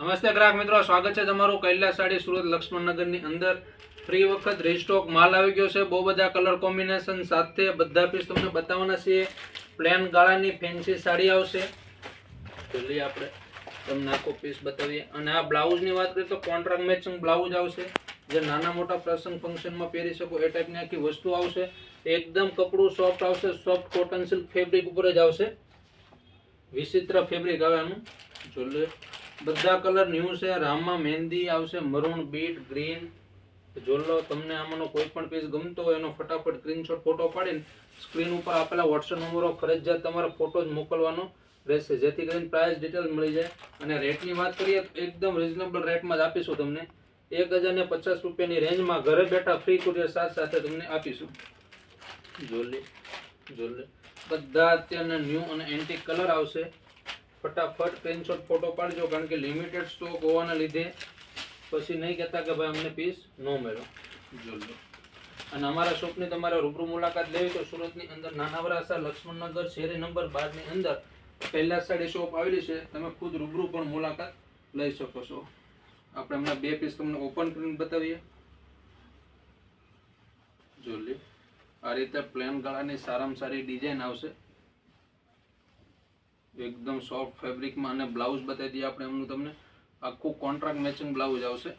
નમસ્તે ગ્રાહક મિત્રો, સ્વાગત છે તમારું કૈલાસ સાડી સુરત લક્ષ્મણનગરની અંદર. ફ્રી વખત રીસ્ટોક માલ આવી ગયો છે. બહુ બધા કલર કોમ્બિનેશન સાથે બધા પીસ તમને બતાવવાના છે પ્લેન ગાળાની ફેન્સી સાડી આવશે. જલ્દી આપણે તમને આખો પીસ બતાવીએ. અને આ બ્લાઉઝની વાત કરીએ તો કોન્ટ્રાક્ટ મેચિંગ બ્લાઉઝ આવશે. જે નાના મોટા પ્રસંગ ફંક્શનમાં પહેરી શકો એ ટાઈપની આખી વસ્તુ આવશે. એકદમ કપડું સોફ્ટ આવશે. સોફ્ટ કોટન સિલ્ક ફેબ્રિક ઉપર જ આવશે. વિચિત્ર ફેબ્રિક આવે આનું. જોલે બધા કલર ન્યૂ છે, રામમાં મહેંદી આવશે મરૂન બીટ ગ્રીન જોલો તમને આમાંનો કોઈ પણ પીસ ગમતો હોય, એનો ફટાફટ સ્ક્રીનશોટ ફોટો પાડીને સ્ક્રીન ઉપર આપેલા વોટ્સએપ નંબરો ફરજિયાત તમારે ફોટો જ મોકલવાનો રહેશે. જેથી કરીને પ્રાઇસ ડિટેલ મળી જાય. અને રેટની વાત કરીએ, તો એકદમ રિઝનેબલ રેટમાં જ આપીશું તમને. એક હજાર ને પચાસ રૂપિયાની રેન્જમાં ઘરે બેઠા ફ્રી કુરિયર સાથ સાથે તમને આપીશું. જોલે જોલે બધા અત્યારના ન્યૂ અને એન્ટિક કલર આવશે. ફટાફટ સ્ક્રીનશોટ ફોટો પાડજો કારણ કે લિમિટેડ સ્ટોક હોવાના લીધે પછી નહીં કહેતા કે ભાઈ અમને પીસ ન મળ્યો. જોજો. અને અમારા શોપની તમારે રૂબરૂ મુલાકાત લેવી તો સુરતની અંદર નાના વરાસા લક્ષ્મણનગર શેરી નંબર બારની અંદર પહેલા સાઈડે શોપ આવેલી છે. તમે ખુદ રૂબરૂ પણ મુલાકાત લઈ શકો છો. આપણે હમણાં બે પીસ તમને ઓપન કરીને બતાવીએ. જો લે આ રીતે પ્લેન ગળાની સારામાં સારી ડિઝાઇન આવશે. એકદમ સોફ્ટ ફેબ્રિકમાં અને બ્લાઉઝ બતાવી દઈએ આપણે એમનું તમને. આખું કોન્ટ્રાક્ટ મેચિંગ બ્લાઉઝ આવશે.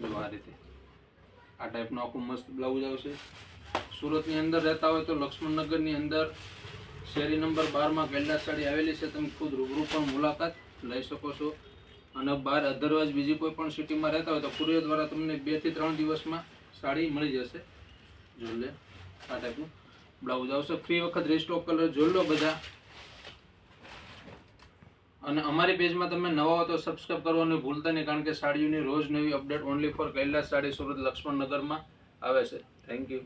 જો આ રીતે. આ ટાઈપનું આખું મસ્ત બ્લાઉઝ આવશે. સુરતની અંદર રહેતા હોય તો લક્ષ્મણનગરની અંદર શેરી નંબર બારમાં કૈલાસ સાડી આવેલી છે. તમે ખુદ રૂબરૂ પણ મુલાકાત લઈ શકો છો. અને બહાર અધરવાઇઝ બીજી કોઈ પણ સિટીમાં રહેતા હોય તો કુરિયર દ્વારા તમને બેથી ત્રણ દિવસમાં સાડી મળી જશે. જોઈ લે, આ ટાઈપનું બ્લાઉઝ આવશે. ફ્રી વખત રીસ્ટોક કલર જોઈ લો બધા. અને અમારી પેજમાં તમે નવા હો તો સબસ્ક્રાઇબ કરવાનું ભૂલતા નહીં, કારણ કે સાડીઓની રોજ નવી update only for Kailash sari Surat લક્ષ્મણનગરમાં આવે છે. Thank you